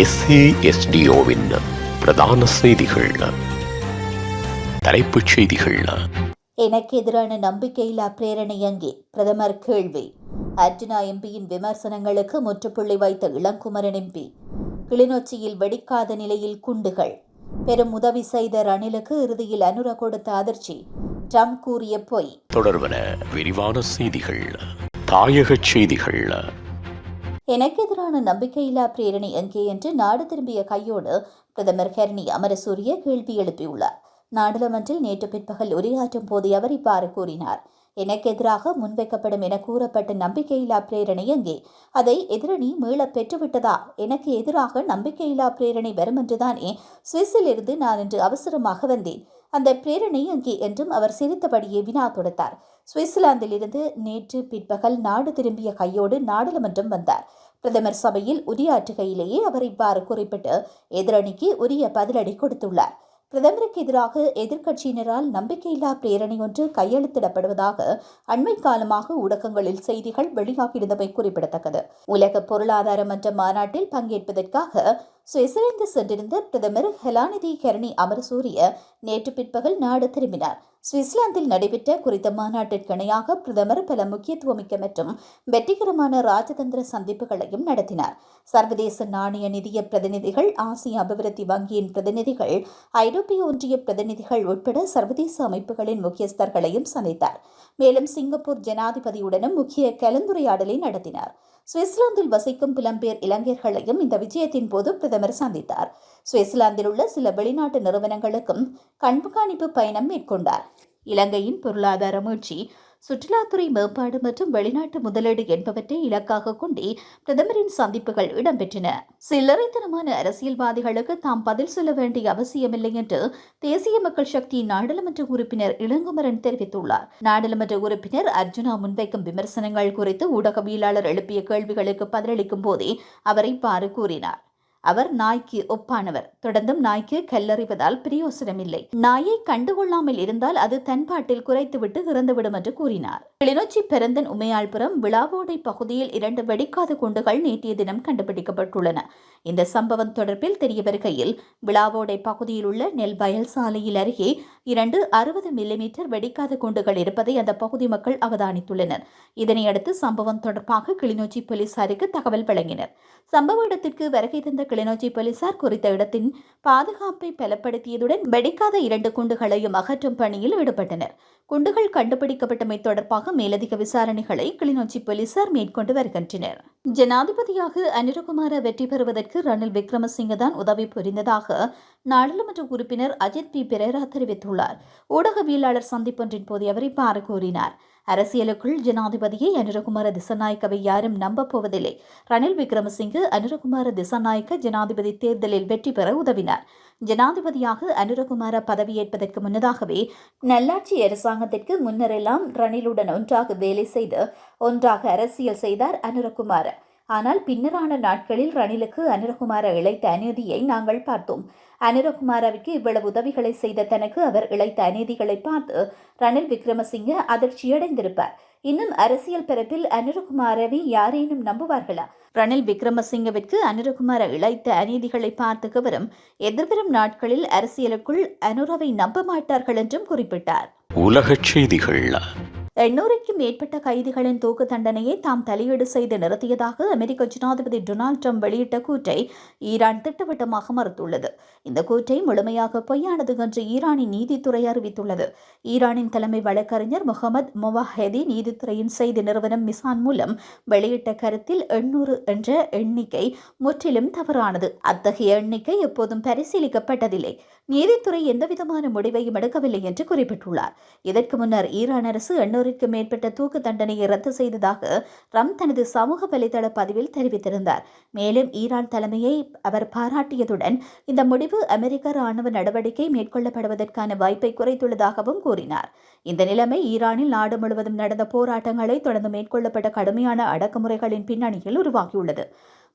எஸ்ஏஎஸ்டிஓவின் பிரதான செய்திகள். தலைப்புச் செய்திகள். எனக்கு எதிரான நம்பிக்கையில்லா பிரேரணை அங்கே பிரதமர் கேள்வி. அர்ஜுனா எம்பியின் விமர்சனங்களுக்கு முற்றுப்புள்ளி வைத்த இளங்குமரன் எம்பி. கிளிநொச்சியில் வெடிக்காத நிலையில் குண்டுகள். பெரும் உதவி செய்த ரணிலுக்கு இறுதியில் அனுர கொடுத்த அதிர்ச்சி. ட்ரம்ப் கூறிய பொய். தொடர்பன விரிவான செய்திகள். தாயகச் செய்திகள். எனக்கு எதிரான நம்பிக்கையில்லா பிரேரணை எங்கே என்று நாடு திரும்பிய கையோடு பிரதமர் ஹெர்னி அமரசூரிய கேள்வி எழுப்பியுள்ளார். நாடாளுமன்றில் நேற்று பிற்பகல் உரையாற்றும் போது அவர் இவ்வாறு கூறினார். எனக்கு எதிராக முன்வைக்கப்படும் என கூறப்பட்ட நம்பிக்கையில்லா பிரேரணை எங்கே? அதை எதிரணி மீளப் பெற்றுவிட்டதா? எனக்கு எதிராக நம்பிக்கையில்லா பிரேரணை வரும் என்றுதானே? சுவிஸில் இருந்து நான் இன்று அவசரமாக வந்தேன். அந்த பிரேரணை எங்கே? என்றும் அவர் சிரித்தபடியே வினா தொடுத்தார். சுவிட்சர்லாந்திலிருந்து நேற்று பிற்பகல் நாடு திரும்பிய கையோடு நாடாளுமன்றம் வந்தார். பிரதமர் சபையில் உரையாற்றுகையிலேயே அவர் இவ்வாறு குறிப்பிட்டு எதிரணிக்கு உரிய பதிலடி கொடுத்துள்ளார். பிரதமருக்கு எதிராக எதிர்க்கட்சியினரால் நம்பிக்கையில்லா பிரேரணை ஒன்று கையெழுத்திடப்படுவதாக அண்மை காலமாக ஊடகங்களில் செய்திகள் வெளியாகியிருந்தமை குறிப்பிடத்தக்கது. உலக பொருளாதார மன்ற மாநாட்டில் பங்கேற்பதற்காக சுவிட்சர்லாந்து சென்றிருந்த பிரதமர் ஹெலாநிதி கரணி அமரசூரிய நேற்று பிற்பகல் நாடு திரும்பினார். சுவிட்சர்லாந்தில் நடைபெற்ற குறித்த மாநாட்டிற்கிணையாக பிரதமர் பல முக்கியத்துவமிக்க மற்றும் வெற்றிகரமான ராஜதந்திர சந்திப்புகளையும் நடத்தினார். சர்வதேச நாணய நிதிய பிரதிநிதிகள் ஆசிய அபிவிருத்தி வங்கியின் பிரதிநிதிகள் ஐரோப்பிய ஒன்றிய பிரதிநிதிகள் உட்பட சர்வதேச அமைப்புகளின் முக்கியஸ்தர்களையும் சந்தித்தார். மேலும் சிங்கப்பூர் ஜனாதிபதியுடனும் முக்கிய கலந்துரையாடலை நடத்தினார். சுவிட்சர்லாந்தில் வசிக்கும் புலம்பெயர் இளைஞர்களையும் இந்த விஜயத்தின் போது பிரதமர் சந்தித்தார். சுவிட்சர்லாந்தில் உள்ள சில வெளிநாட்டு நிறுவனங்களுக்கும் கண்காணிப்பு பயணம் மேற்கொண்டார். இலங்கையின் பொருளாதார மீழ்ச்சி சுற்றுலாத்துறை மேம்பாடு மற்றும் வெளிநாட்டு முதலீடு என்பவற்றை இலக்காக கொண்டே பிரதமரின் சந்திப்புகள் இடம்பெற்றன. சில்லறைத்தனமான அரசியல்வாதிகளுக்கு தாம் பதில் சொல்ல வேண்டிய அவசியமில்லை என்று தேசிய மக்கள் சக்தி நாடாளுமன்ற உறுப்பினர் இளங்குமரன் தெரிவித்துள்ளார். நாடாளுமன்ற உறுப்பினர் அர்ஜுனா முன்வைக்கும் விமர்சனங்கள் குறித்து ஊடகவியலாளர் எழுப்பிய கேள்விகளுக்கு பதிலளிக்கும் போதே அவர் இவ்வாறு கூறினார். அவர் நாய்க்கு ஒப்பானவர். தொடர்ந்தும் நாய்க்கு கல்லறிவதால் பிரயோசனமில்லை. நாயை கண்டுகொள்ளாமல் இருந்தால் அது தன்பாட்டில் குறைத்துவிட்டு இறந்துவிடும் என்று கூறினார். கிளிநொச்சி பெருந்தன் உமையாள்புரம் விழாவோடை பகுதியில் இரண்டு வெடிக்காத குண்டுகள் நேற்றைய தினம் கண்டுபிடிக்கப்பட்டுள்ளன. இந்த சம்பவம் தொடர்பில் தெரிய வருகையில் விழாவோடை பகுதியில் உள்ள நெல் வயல் சாலையில் அருகே இரண்டு அறுபது மில்லிமீட்டர் வெடிக்காத குண்டுகள் இருப்பதை அந்த பகுதி மக்கள் அவதானித்துள்ளனர். இதனையடுத்து சம்பவம் தொடர்பாக கிளிநொச்சி போலீசாருக்கு தகவல் வழங்கினர். சம்பவ இடத்திற்கு வருகை தந்த கிளிநொச்சி போலீசார் குறித்த இடத்தின் பாதுகாப்பை பலப்படுத்தியதுடன் வெடிக்காத இரண்டு குண்டுகளையும் அகற்றும் பணியில் ஈடுபட்டனர். குண்டுகள் கண்டுபிடிக்கப்பட்டமை தொடர்பாக மேலதிக விசாரணைகளை கிளிநொச்சி போலீசார் மேற்கொண்டு வருகின்றனர். ஜனாதிபதியாக அனிருகுமார வெற்றி பெறுவதற்கு ரணில் விக்ரமசிங்க தான் உதவி புரிந்ததாக நாடாளுமன்ற உறுப்பினர் அஜித் பி. பெரேரா தெரிவித்துள்ளார். ஊடகவியலாளர் சந்திப்பொன்றின் போது அவர் இவ்வாறு கூறினார். அரசியலுக்குள் ஜனாதிபதியை அனுரகுமார திசநாயக்கவை யாரும் நம்பப் போவதில்லை. ரணில் விக்ரமசிங்கே அனுரகுமார திசநாயக்க ஜனாதிபதி தேர்தலில் வெற்றி பெற உதவினார். ஜனாதிபதியாக அனுரகுமார பதவியேற்பதற்கு முன்னதாகவே நல்லாட்சி அரசாங்கத்திற்கு முன்னரெல்லாம் ரணிலுடன் ஒன்றாக வேலை செய்து ஒன்றாக அரசியல் செய்தார் அனுரகுமார. ஆனால் பின்னரான நாட்களில் ரணிலுக்கு அனுரகுமார இழைத்த அநீதியை நாங்கள் பார்த்தோம். அனுரகுமாரவுக்கு இவ்வளவு உதவிகளை செய்த தனக்கு அவர் இழைத்த அநீதிகளை பார்த்து ரணில் விக்ரமசிங்க அதிர்ச்சியடைந்திருப்பார். இன்னும் அரசியல் பிறப்பில் அனுரகுமாரவை யாரேனும் நம்புவார்களா? ரணில் விக்ரமசிங்கவிற்கு அனுரகுமார இழைத்த அநீதிகளை பார்த்து கவரும் எதிர்வரும் நாட்களில் அரசியலுக்குள் அனுரவை நம்ப மாட்டார்கள் என்றும் குறிப்பிட்டார். உலகச் செய்திகள் எண்ணூறுக்கும் மேற்பட்ட கைதிகளின் தூக்கு தண்டனையை தாம் தலையீடு செய்து நிறுத்தியதாக அமெரிக்க ஜனாதிபதி டொனால்ட் ட்ரம்ப் வெளியிட்ட கூற்றை ஈரான் திட்டவட்டமாக மறுத்துள்ளது இந்த கூற்றை முழுமையாக பொய்யானது என்று ஈரானின் நீதித்துறை அறிவித்துள்ளது. ஈரானின் தலைமை வழக்கறிஞர் முகமது முவாஹெதி நீதித்துறையின் செய்தி நிறுவனம் மிசான் மூலம் வெளியிட்ட கருத்தில் எண்ணூறு என்ற எண்ணிக்கை முற்றிலும் தவறானது. அத்தகைய எண்ணிக்கை எப்போதும் பரிசீலிக்கப்பட்டதில்லை. நீதித்துறை எந்தவிதமான முடிவையும் எடுக்கவில்லை என்று குறிப்பிட்டுள்ளார். இதற்கு முன்னர் ஈரான் அரசு எண்ணூறுக்கு மேற்பட்ட தூக்கு தண்டனையை ரத்து செய்ததாக ட்ரம்ப் தனது சமூக வலைதள பதிவில் தெரிவித்திருந்தார். மேலும் ஈரான் தலைமையை அவர் பாராட்டியதுடன் இந்த முடிவு அமெரிக்க ராணுவ நடவடிக்கை மேற்கொள்ளப்படுவதற்கான வாய்ப்பை குறைத்துள்ளதாகவும் கூறினார். இந்த நிலைமை ஈரானில் நாடு முழுவதும் நடந்த போராட்டங்களை தொடர்ந்து மேற்கொள்ளப்பட்ட கடுமையான அடக்குமுறைகளின் பின்னணியில் உருவாகியுள்ளது.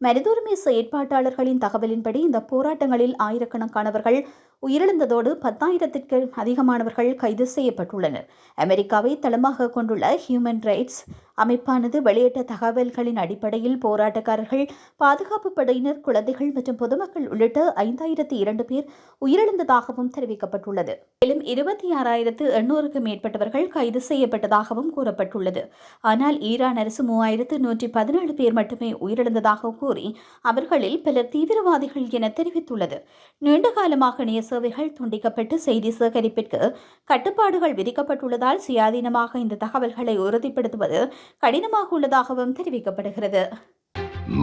மனித செயற்பாட்டாளர்களின் தகவலின்படி இந்த போராட்டங்களில் ஆயிரக்கணக்கானவர்கள் உயிரிழந்ததோடு பத்தாயிரத்திற்கு அதிகமானவர்கள் கைது செய்யப்பட்டுள்ளனர். அமெரிக்காவை தளமாக கொண்டுள்ள ஹியூமன் ரைட்ஸ் அமைப்பானது வெளியிட்ட தகவல்களின் அடிப்படையில் போராட்டக்காரர்கள் பாதுகாப்பு படையினர் குழந்தைகள் மற்றும் பொதுமக்கள் உள்ளிட்ட ஐந்தாயிரத்து இரண்டு பேர் உயிரிழந்ததாகவும் தெரிவிக்கப்பட்டுள்ளது. மேலும் இருபத்தி ஆறாயிரத்து எண்ணூறுக்கு மேற்பட்டவர்கள் கைது செய்யப்பட்டதாகவும் கூறப்பட்டுள்ளது. ஆனால் ஈரான் அரசு மூவாயிரத்து நூற்றி பதினேழு பேர் மட்டுமே உயிரிழந்ததாக கூறி அவர்களில் பலர் தீவிரவாதிகள் என தெரிவித்துள்ளது. நீண்ட காலமாக சேவைகள் துண்டிக்கப்பட்டு செய்தி சேகரிப்பிற்கு கட்டுப்பாடுகள் விதிக்கப்பட்டுள்ளதால் சுயாதீனமாக இந்த தகவல்களை உறுதிப்படுத்துவது கடினமாக உள்ளதாகவும் தெரிவிக்கப்படுகிறது.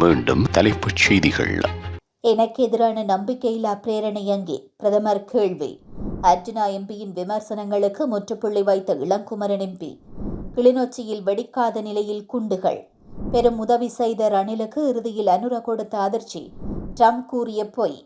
மீண்டும் தலைப்புச் செய்திகள். எனக்கு எதிரான நம்பிக்கையில்லா பிரேரணை அங்கே பிரதமர் கேள்வி. அர்ஜுனா எம்பியின் விமர்சனங்களுக்கு முற்றுப்புள்ளி வைத்த இளங்குமரன் எம்பி. கிளிநொச்சியில் வெடிக்காத நிலையில் குண்டுகள். பெரும் உதவி செய்த ரணிலுக்கு இறுதியில் அனுர கொடுத்த அதிர்ச்சி. ட்ரம்ப் கூறிய பொய்.